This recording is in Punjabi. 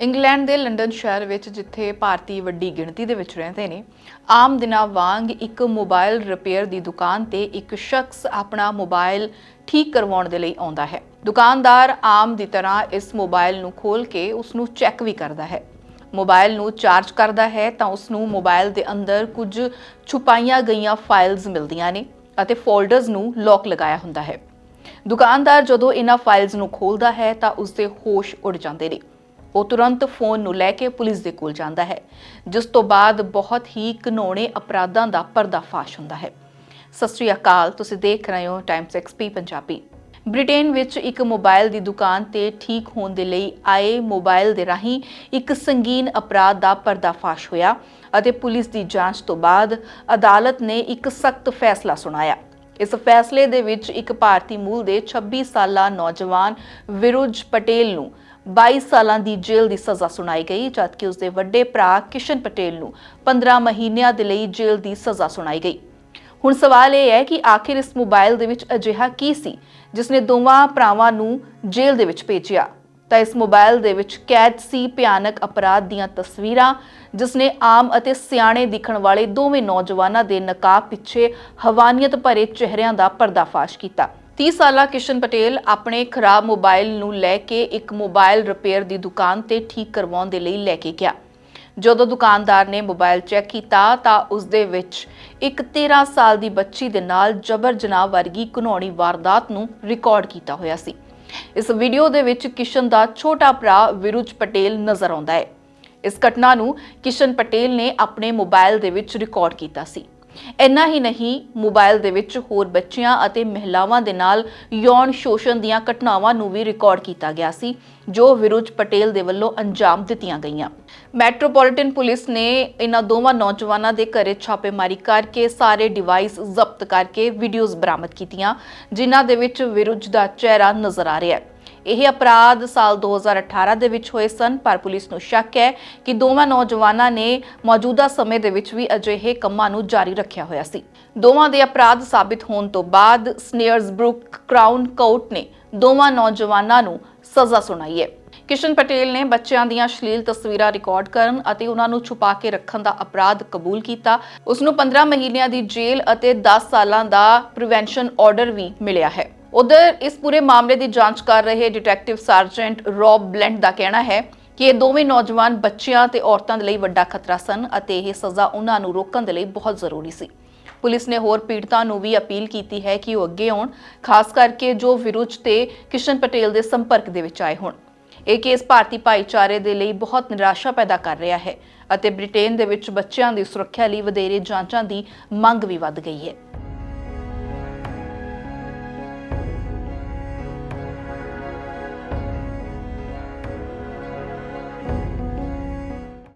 ਇੰਗਲੈਂਡ ਦੇ ਲੰਡਨ ਸ਼ਹਿਰ ਵਿੱਚ, ਜਿੱਥੇ ਭਾਰਤੀ ਵੱਡੀ ਗਿਣਤੀ ਦੇ ਵਿੱਚ ਰਹਿੰਦੇ ਨੇ, ਆਮ ਦਿਨਾਂ ਵਾਂਗ ਇੱਕ ਮੋਬਾਈਲ ਰਿਪੇਅਰ ਦੀ ਦੁਕਾਨ ਤੇ ਇੱਕ ਸ਼ਖਸ ਆਪਣਾ ਮੋਬਾਈਲ ਠੀਕ ਕਰਵਾਉਣ ਦੇ ਲਈ ਆਉਂਦਾ ਹੈ। ਦੁਕਾਨਦਾਰ ਆਮ ਦੀ ਤਰ੍ਹਾਂ ਇਸ ਮੋਬਾਈਲ ਨੂੰ ਖੋਲ ਕੇ ਉਸ ਨੂੰ ਚੈੱਕ ਵੀ ਕਰਦਾ ਹੈ। ਮੋਬਾਈਲ ਨੂੰ ਚਾਰਜ ਕਰਦਾ ਹੈ ਤਾਂ ਉਸ ਨੂੰ ਮੋਬਾਈਲ ਦੇ ਅੰਦਰ ਕੁਝ ਛੁਪਾਈਆਂ ਗਈਆਂ ਫਾਈਲਸ ਮਿਲਦੀਆਂ ਨੇ ਅਤੇ ਫੋਲਡਰਸ ਨੂੰ ਲੌਕ ਲਗਾਇਆ ਹੁੰਦਾ ਹੈ। ਦੁਕਾਨਦਾਰ ਜਦੋਂ ਇਹਨਾਂ ਫਾਈਲਸ ਨੂੰ ਖੋਲਦਾ ਹੈ ਤਾਂ ਉਸ ਦੇ ਹੋਸ਼ ਉੱਡ ਜਾਂਦੇ ਨੇ। ਉਹ ਤੁਰੰਤ ਫੋਨ ਨੂੰ ਲੈ ਕੇ ਪੁਲਿਸ ਦੇ ਕੋਲ ਜਾਂਦਾ ਹੈ, ਜਿਸ ਤੋਂ ਬਾਅਦ ਬਹੁਤ ਹੀ ਘਿਨੌਣੇ ਅਪਰਾਧਾਂ ਦਾ ਪਰਦਾਫਾਸ਼ ਹੁੰਦਾ ਹੈ। ਸਤਿ ਸ੍ਰੀ ਅਕਾਲ, ਤੁਸੀਂ ਦੇਖ ਰਹੇ ਹੋ ਟਾਈਮਸ ਐਕਸਪੀ ਪੰਜਾਬੀ। ਬ੍ਰਿਟੇਨ ਵਿੱਚ ਇੱਕ ਮੋਬਾਈਲ ਦੀ ਦੁਕਾਨ ਤੇ ਠੀਕ ਹੋਣ ਦੇ ਲਈ ਆਏ ਮੋਬਾਈਲ ਦੇ ਰਾਹੀਂ ਇੱਕ ਸੰਗੀਨ ਅਪਰਾਧ ਦਾ ਪਰਦਾਫਾਸ਼ ਹੋਇਆ ਅਤੇ ਪੁਲਿਸ ਦੀ ਜਾਂਚ ਤੋਂ ਬਾਅਦ ਅਦਾਲਤ ਨੇ ਇੱਕ ਸਖਤ ਫੈਸਲਾ ਸੁਣਾਇਆ। ਇਸ ਫੈਸਲੇ ਦੇ ਵਿੱਚ ਇੱਕ ਭਾਰਤੀ ਮੂਲ ਦੇ 26 ਸਾਲਾ ਨੌਜਵਾਨ ਵਿਰੁਜ ਪਟੇਲ ਨੂੰ 22 ਸਾਲਾਂ ਦੀ ਜੇਲ੍ਹ ਦੀ ਸਜ਼ਾ ਸੁਣਾਈ ਗਈ, ਜਦਕਿ ਉਸ ਦੇ ਵੱਡੇ ਭਰਾ ਕਿਸ਼ਨ ਪਟੇਲ ਨੂੰ 15 ਮਹੀਨਿਆਂ ਦੇ ਲਈ ਜੇਲ੍ਹ ਦੀ ਸਜ਼ਾ ਸੁਣਾਈ ਗਈ। ਹੁਣ ਸਵਾਲ ਇਹ ਹੈ ਕਿ ਆਖਿਰ ਇਸ ਮੋਬਾਈਲ ਦੇ ਵਿੱਚ ਅਜਿਹਾ ਕੀ ਸੀ ਜਿਸ ਨੇ ਦੋਵਾਂ ਭਰਾਵਾਂ ਨੂੰ ਜੇਲ੍ਹ ਦੇ ਵਿੱਚ ਭੇਜਿਆ? ਤਾਂ ਇਸ ਮੋਬਾਈਲ ਦੇ ਵਿੱਚ ਕੈਦ ਸੀ ਭਿਆਨਕ ਅਪਰਾਧ ਦੀਆਂ ਤਸਵੀਰਾਂ ਜਿਸ ਨੇ ਆਮ ਅਤੇ ਸਿਆਣੇ ਦਿਖਣ ਵਾਲੇ ਦੋਵੇਂ ਨੌਜਵਾਨਾਂ ਦੇ ਨਕਾਬ ਪਿੱਛੇ ਹਵਾਨੀਅਤ ਭਰੇ ਚਿਹਰਿਆਂ ਦਾ ਪਰਦਾਫਾਸ਼ ਕੀਤਾ। 30 ਸਾਲਾ ਕਿਸ਼ਨ ਪਟੇਲ ਆਪਣੇ ਖਰਾਬ ਮੋਬਾਈਲ ਨੂੰ ਲੈ ਕੇ ਇੱਕ ਮੋਬਾਈਲ ਰਿਪੇਅਰ ਦੀ ਦੁਕਾਨ ਤੇ ਠੀਕ ਕਰਵਾਉਣ ਦੇ ਲਈ ਲੈ ਕੇ ਗਿਆ। ਜਦੋਂ ਦੁਕਾਨਦਾਰ ਨੇ ਮੋਬਾਈਲ ਚੈੱਕ ਕੀਤਾ ਤਾਂ ਉਸ ਦੇ ਵਿੱਚ ਇੱਕ 13 ਸਾਲ ਦੀ ਬੱਚੀ ਦੇ ਨਾਲ ਜਬਰ ਜਨਾਹ ਵਰਗੀ ਘਿਨੌਣੀ ਵਾਰਦਾਤ ਨੂੰ ਰਿਕਾਰਡ ਕੀਤਾ ਹੋਇਆ ਸੀ। ਇਸ ਵੀਡੀਓ ਦੇ ਵਿੱਚ ਕਿਸ਼ਨ ਦਾ ਛੋਟਾ ਭਰਾ ਵਿਰੁਜ ਪਟੇਲ ਨਜ਼ਰ ਆਉਂਦਾ ਹੈ। ਇਸ ਘਟਨਾ ਨੂੰ ਕਿਸ਼ਨ ਪਟੇਲ ਨੇ ਆਪਣੇ ਮੋਬਾਈਲ ਦੇ ਵਿੱਚ ਰਿਕਾਰਡ ਕੀਤਾ ਸੀ। ਇੰਨਾ ਹੀ ਨਹੀਂ, ਮੋਬਾਈਲ ਦੇ ਵਿੱਚ ਹੋਰ ਬੱਚਿਆਂ ਅਤੇ ਮਹਿਲਾਵਾਂ ਦੇ ਨਾਲ ਯੌਨ ਸ਼ੋਸ਼ਣ ਦੀਆਂ ਘਟਨਾਵਾਂ ਨੂੰ ਵੀ ਰਿਕਾਰਡ ਕੀਤਾ ਗਿਆ ਸੀ, ਜੋ ਵਿਰੁਜ ਪਟੇਲ ਦੇ ਵੱਲੋਂ ਅੰਜਾਮ ਦਿੱਤੀਆਂ ਗਈਆਂ। ਮੈਟਰੋਪੋਲੀਟਨ ਪੁਲਿਸ ਨੇ ਇਹਨਾਂ ਦੋਵਾਂ ਨੌਜਵਾਨਾਂ ਦੇ ਘਰੇ ਛਾਪੇਮਾਰੀ ਕਰਕੇ ਸਾਰੇ ਡਿਵਾਈਸ ਜ਼ਬਤ ਕਰਕੇ ਵੀਡੀਓਜ਼ ਬਰਾਮਦ ਕੀਤੀਆਂ, ਜਿਨ੍ਹਾਂ ਦੇ ਵਿੱਚ ਵਿਰੁੱਧ ਦਾ ਚਿਹਰਾ ਨਜ਼ਰ ਆ ਰਿਹਾ ਹੈ। ਇਹ ਅਪਰਾਧ ਸਾਲ 2018 ਦੇ ਵਿੱਚ ਹੋਏ ਸਨ, ਪਰ ਪੁਲਿਸ ਨੂੰ ਸ਼ੱਕ ਹੈ ਕਿ ਦੋਵਾਂ ਨੌਜਵਾਨਾਂ ਨੇ ਮੌਜੂਦਾ ਸਮੇਂ ਦੇ ਵਿੱਚ ਵੀ ਅਜਿਹੇ ਕੰਮਾਂ ਨੂੰ ਜਾਰੀ ਰੱਖਿਆ ਹੋਇਆ ਸੀ। ਦੋਵਾਂ ਦੇ ਅਪਰਾਧ ਸਾਬਿਤ ਹੋਣ ਤੋਂ ਬਾਅਦ ਸਨੇਅਰਸਬਰੁਕ ਕ੍ਰਾਊਨ ਕੋਰਟ ਨੇ ਦੋਵਾਂ ਨੌਜਵਾਨਾਂ ਨੂੰ ਸਜ਼ਾ ਸੁਣਾਈ ਹੈ। ਕਿਸ਼ਨ ਪਟੇਲ ਨੇ ਬੱਚਿਆਂ ਦੀਆਂ ਅਸ਼ਲੀਲ ਤਸਵੀਰਾਂ ਰਿਕਾਰਡ ਕਰਨ ਅਤੇ ਉਹਨਾਂ ਨੂੰ ਛੁਪਾ ਕੇ ਰੱਖਣ ਦਾ ਅਪਰਾਧ ਕਬੂਲ ਕੀਤਾ। ਉਸ ਨੂੰ 15 ਮਹੀਨਿਆਂ ਦੀ ਜੇਲ੍ਹ ਅਤੇ 10 ਸਾਲਾਂ ਦਾ ਪ੍ਰੀਵੈਂਸ਼ਨ ਆਰਡਰ ਵੀ ਮਿਲਿਆ ਹੈ। ਉਧਰ ਇਸ ਪੂਰੇ ਮਾਮਲੇ ਦੀ ਜਾਂਚ ਕਰ ਰਹੇ ਡਿਟੈਕਟਿਵ ਸਰਜੈਂਟ ਰੌਬ ਬਲੈਂਟ ਦਾ ਕਹਿਣਾ ਹੈ ਕਿ ਇਹ ਦੋਵੇਂ ਨੌਜਵਾਨ ਬੱਚਿਆਂ ਤੇ ਔਰਤਾਂ ਦੇ ਲਈ ਵੱਡਾ ਖਤਰਾ ਸਨ ਅਤੇ ਇਹ ਸਜ਼ਾ ਉਹਨਾਂ ਨੂੰ ਰੋਕਣ ਦੇ ਲਈ ਬਹੁਤ ਜ਼ਰੂਰੀ ਸੀ। ਪੁਲਿਸ ਨੇ ਹੋਰ ਪੀੜਤਾਂ ਨੂੰ ਵੀ ਅਪੀਲ ਕੀਤੀ ਹੈ ਕਿ ਉਹ ਅੱਗੇ ਆਉਣ, ਖਾਸ ਕਰਕੇ ਜੋ ਵਿਰੁੱਧ ਤੇ ਕਿਸ਼ਨ ਪਟੇਲ ਦੇ ਸੰਪਰਕ ਦੇ ਵਿੱਚ ਆਏ ਹੋਣ। ਇਹ ਕੇਸ ਭਾਰਤੀ ਭਾਈਚਾਰੇ ਦੇ ਲਈ ਬਹੁਤ ਨਿਰਾਸ਼ਾ ਪੈਦਾ ਕਰ ਰਿਹਾ ਹੈ ਅਤੇ ਬ੍ਰਿਟੇਨ ਦੇ ਵਿੱਚ ਬੱਚਿਆਂ ਦੀ ਸੁਰੱਖਿਆ ਲਈ ਵਧੇਰੇ ਜਾਂਚਾਂ ਦੀ ਮੰਗ ਵੀ ਵੱਧ ਗਈ ਹੈ।